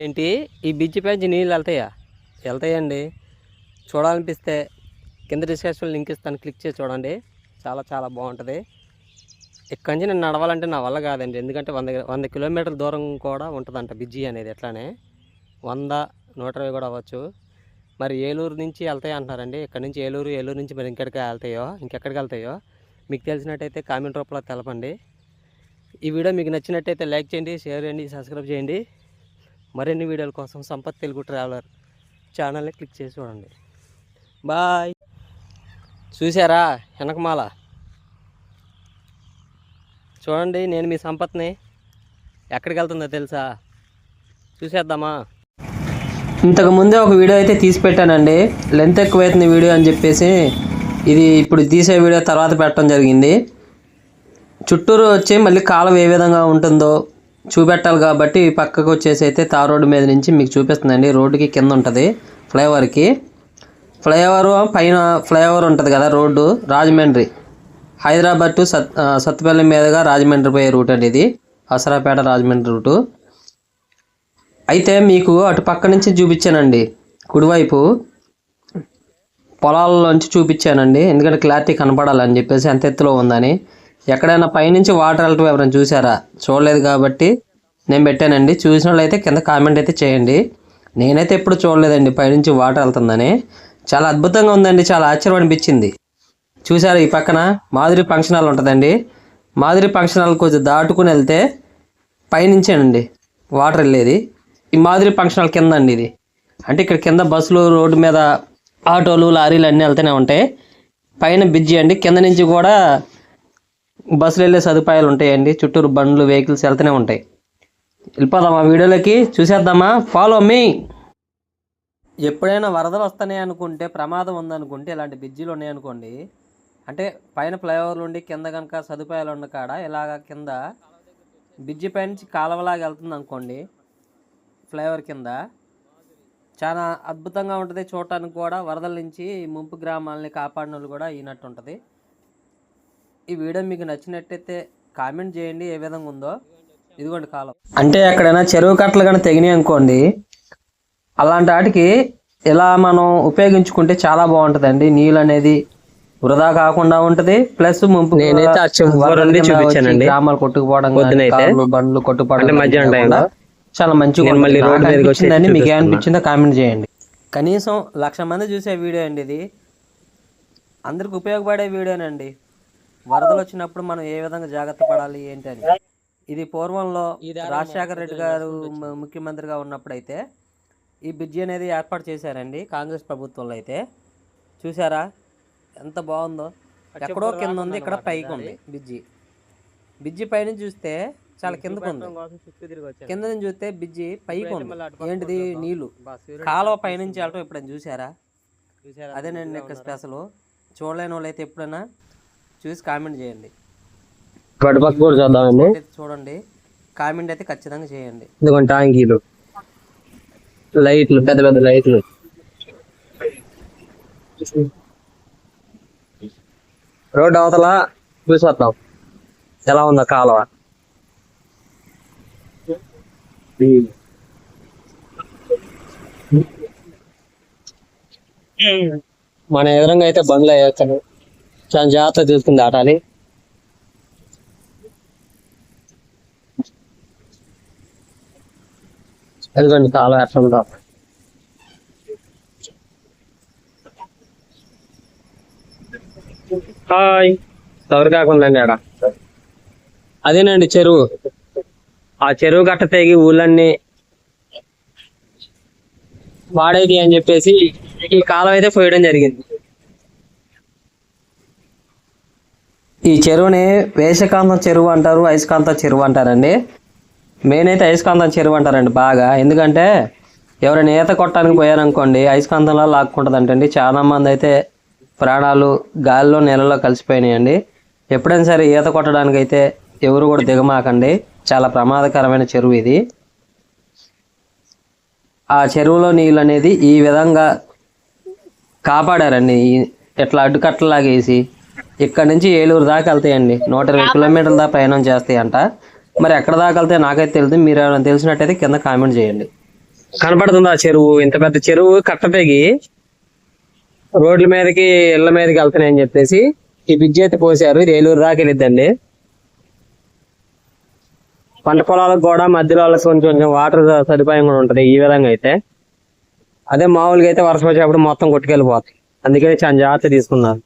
ఏంటి? ఈ బ్రిడ్జ్ పెంచి నీళ్ళు వెళ్తాయా? వెళ్తాయండి. చూడాలనిపిస్తే కింద డిస్క్రిప్షన్ లింక్ ఇస్తాను. క్లిక్ చేసి చూడండి. చాలా చాలా బాగుంటుంది. ఇక్కడి నుంచి నేను నడవాలంటే నా వల్ల కాదండి. ఎందుకంటే వంద వంద కిలోమీటర్ల దూరం కూడా ఉంటుందంట బిజ్జి అనేది ఎట్లానే. వంద నూట ఇరవై కూడా అవ్వచ్చు. మరి ఏలూరు నుంచి వెళ్తాయి అంటున్నారండి. ఇక్కడ నుంచి ఏలూరు ఏలూరు నుంచి మరి ఇంకెక్కడికి వెళ్తాయో ఇంకెక్కడికి వెళ్తాయో మీకు తెలిసినట్టయితే కామెంట్ రూపంలో తెలపండి. ఈ వీడియో మీకు నచ్చినట్టయితే లైక్ చేయండి షేర్ చేయండి సబ్స్క్రైబ్ చేయండి. మరిన్ని వీడియోల కోసం సంపత్ తెలుగు ట్రావెలర్ ఛానల్ని క్లిక్ చేసి చూడండి. బాయ్. చూసారా? వెనకమాల చూడండి నేను మీ సంపత్ని. ఎక్కడికి వెళ్తుందో తెలుసా? చూసేద్దామా? ఇంతకు ముందే ఒక వీడియో అయితే తీసి పెట్టానండి. లెంత్ ఎక్కువైతుంది వీడియో అని చెప్పేసి. ఇది ఇప్పుడు తీసే వీడియో తర్వాత పెట్టడం జరిగింది. చుట్టూరు వచ్చి మళ్ళీ కాలం ఏ విధంగా ఉంటుందో చూపెట్టాలి కాబట్టి పక్కకు వచ్చేసి అయితే తార్ రోడ్డు మీద నుంచి మీకు చూపిస్తుందండి. రోడ్డుకి కింద ఉంటుంది ఫ్లైఓవర్కి. ఫ్లైఓవర్ పైన ఫ్లైఓవర్ ఉంటుంది కదా రోడ్డు రాజమండ్రి. హైదరాబాద్ టు సత్ సత్తుపల్లి మీదుగా రాజమండ్రి పోయే రూట్ అండి ఇది. అసరాపేట రాజమండ్రి రూటు. అయితే మీకు అటు పక్క నుంచి చూపించానండి. కుడివైపు పొలాల్లోంచి చూపించానండి. ఎందుకంటే క్లారిటీ కనపడాలని చెప్పేసి ఎంత ఎత్తులో ఉందని. ఎక్కడైనా పైనుంచి వాటర్ వెళ్ళటం ఎవరైనా చూసారా చూడలేదు కాబట్టి నేను పెట్టానండి. చూసిన అయితే కింద కామెంట్ అయితే చేయండి. నేనైతే ఎప్పుడు చూడలేదండి పైనుంచి వాటర్ వెళ్తుందని చాలా అద్భుతంగా ఉందండి. చాలా ఆశ్చర్యం అనిపించింది. చూసారా ఈ పక్కన? మాధురి ఫంక్షన్ హాల్ ఉంటుందండి. మాధురి ఫంక్షన్ హాల్ కొంచెం దాటుకుని వెళ్తే పైనుంచేనండి. వాటర్ వెళ్ళేది. ఈ మాధురి ఫంక్షన్ హాల్ కింద అండి ఇది. అంటే ఇక్కడ కింద బస్సులు రోడ్డు మీద ఆటోలు లారీలు అన్నీ వెళ్తూనే ఉంటాయి. పైన బ్రిడ్జి అండి. కింద నుంచి కూడా బస్సులు వెళ్ళే సదుపాయాలు ఉంటాయండి చుట్టూరు బండ్లు వెహికల్స్ వెళ్తూనే ఉంటాయి. వెళ్ళిపోదామా వీడియోలోకి. చూసేద్దామా? ఫాలో మీ ఎప్పుడైనా వరదలు వస్తున్నాయి అనుకుంటే ప్రమాదం ఉందనుకుంటే ఇలాంటి బ్రిడ్జిలు ఉన్నాయనుకోండి. అంటే పైన ఫ్లైఓవర్లు ఉండి కింద కనుక సదుపాయాలు ఉన్న కాడ ఇలాగ కింద బ్రిడ్జి పై నుంచి కాలువలాగా వెళ్తుంది అనుకోండి ఫ్లైఓవర్ కింద చాలా అద్భుతంగా ఉంటుంది. చూడటానికి కూడా వరదల నుంచి ముంపు గ్రామాలని కాపాడిన వాళ్ళు కూడా ఈనట్టు ఉంటుంది ఈ వీడియో మీకు నచ్చినట్టయితే కామెంట్ చేయండి ఏ విధంగా ఉందో. ఇదిగోండి కాలం. అంటే ఎక్కడైనా చెరువు కట్టలు కానీ తెగినాయి అనుకోండి అలాంటి వాటికి ఇలా మనం ఉపయోగించుకుంటే చాలా బాగుంటుందండి. నీళ్ళు అనేది వృధా కాకుండా ఉంటది. ప్లస్ ముంపు గ్రామాలు కొట్టుకుపోవడం బండ్లు కొట్టుకుపోవడం. చాలా మంచిగా మీకు. అనిపించిందో కామెంట్ చేయండి. కనీసం లక్ష మంది చూసే వీడియో అండి ఇది. అందరికి ఉపయోగపడే వీడియోనండి. వరదలు వచ్చినప్పుడు మనం ఏ విధంగా జాగ్రత్త పడాలి ఏంటి అని? ఇది పూర్వంలో రాజశేఖర రెడ్డి గారు ముఖ్యమంత్రిగా ఉన్నప్పుడు అయితే ఈ బ్రిడ్జి అనేది ఏర్పాటు చేశారండి కాంగ్రెస్ ప్రభుత్వంలో అయితే. చూసారా ఎంత బాగుందో. ఎక్కడో కింద ఉంది ఇక్కడ పైకి ఉంది బ్రిడ్జి. బ్రిడ్జి పైన చూస్తే చాలా కిందకు ఉంది కింద నుంచి చూస్తే బ్రిడ్జి పైకి ఉంది ఏంటిది? నీళ్ళు. కాలువ పైనుంచి వెళ్ళటం ఎప్పుడైనా చూసారా అదేనండి ఇక్కడ స్పెషల్. చూడలేని వాళ్ళు అయితే ఎప్పుడైనా చూసి కామెంట్ చేయండి. పక్క కూడా చూద్దామండి. చూడండి. కామెంట్ అయితే ఖచ్చితంగా చేయండి. ట్యాంకీలు. లైట్లు పెద్ద పెద్ద లైట్లు. రోడ్డు అవతల చూసొద్దాం. ఎలా ఉందో కాలువ. మన ఎదురుగా అయితే బండ్లు వేస్తాడు చాలా జాగ్రత్త తీసుకుని దాటాలి. ఎదుగుండి కాలువ ఎట్లా ఉందో హాయ్. ఎవరు కాకుండా ఆడ? అదేనండి చెరువు. ఆ చెరువు గట్ట తెగి ఊళ్ళన్నీ వాడేది అని చెప్పేసి ఈ కాలం అయితే పోయడం జరిగింది. ఈ చెరువుని వేషకాంతం చెరువు అంటారు అయస్కాంత చెరువు అంటారండి. మెయిన్ అయితే అయస్కాంతం చెరువు అంటారండి బాగా. ఎందుకంటే ఎవరైనా ఈత కొట్టడానికి పోయారనుకోండి అయస్కాంతంలో లాక్కుంటుందంటండి. చాలా మంది అయితే ప్రాణాలు గాలిలో నీళ్ళలో కలిసిపోయినాయండి. ఎప్పుడైనా సరే ఈత కొట్టడానికి అయితే ఎవరు కూడా దిగమాకండి. చాలా ప్రమాదకరమైన చెరువు ఇది. ఆ చెరువులో నీళ్ళు అనేది ఈ విధంగా కాపాడారండి. ఈ- ఇట్లా అడ్డుకట్టలాగేసి ఇక్కడ నుంచి ఏలూరు దాకా వెళ్తాయండి. నూట ఇరవై కిలోమీటర్ల దాకా ప్రయాణం చేస్తాయంట. మరి ఎక్కడ దాకా వెళ్తే నాకైతే తెలియదు మీరు ఏమైనా తెలిసినట్టయితే కింద కామెంట్ చేయండి. కనపడుతుంది ఆ చెరువు? ఇంత పెద్ద చెరువు కట్ట రోడ్ల మీదకి ఇళ్ళ మీదకి వెళ్తున్నాయని చెప్పేసి ఈ బ్రిడ్జ్ అయితే పోసారు ఇది ఏలూరు దాకా వెళ్ళిద్దండి. పంట పొలాలకు కూడా మధ్యలో వాళ్ళకి కొంచెం కొంచెం వాటర్ సదుపాయం కూడా ఉంటుంది ఈ విధంగా అయితే. అదే మామూలుగా అయితే వర్షం వచ్చేప్పుడు మొత్తం కొట్టుకెళ్ళిపోతుంది అందుకని చాలా జాగ్రత్త తీసుకున్నారు.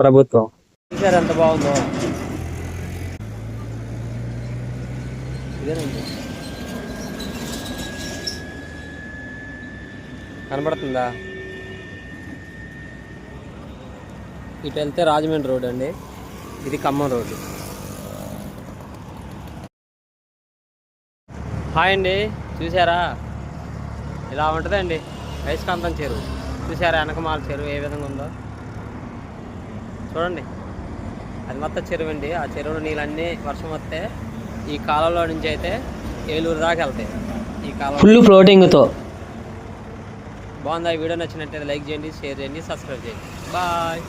ప్రభుత్వం. చూసారు ఎంత బాగుందో. కనబడుతుందా? ఇటు వెళ్తే రాజమండ్రి రోడ్ అండి. ఇది ఖమ్మం రోడ్డు హాయ్ అండి. చూసారా ఇలా ఉంటుందండి. వైస్కాంతం చెరువు. చూసారా వెనకమాల చెరువు ఏ విధంగా ఉందో? చూడండి. అది మొత్తం చెరువు అండి. ఆ చెరువులో నీళ్ళన్నీ వర్షం వస్తే ఈ కాలంలో నుంచి అయితే ఏలూరు దాకా వెళ్తాయి. ఈ కాలం ఫుల్ ఫ్లోటింగ్తో బాగుందా. ఈ వీడియో నచ్చినట్టయితే లైక్ చేయండి షేర్ చేయండి సబ్స్క్రైబ్ చేయండి. బాయ్.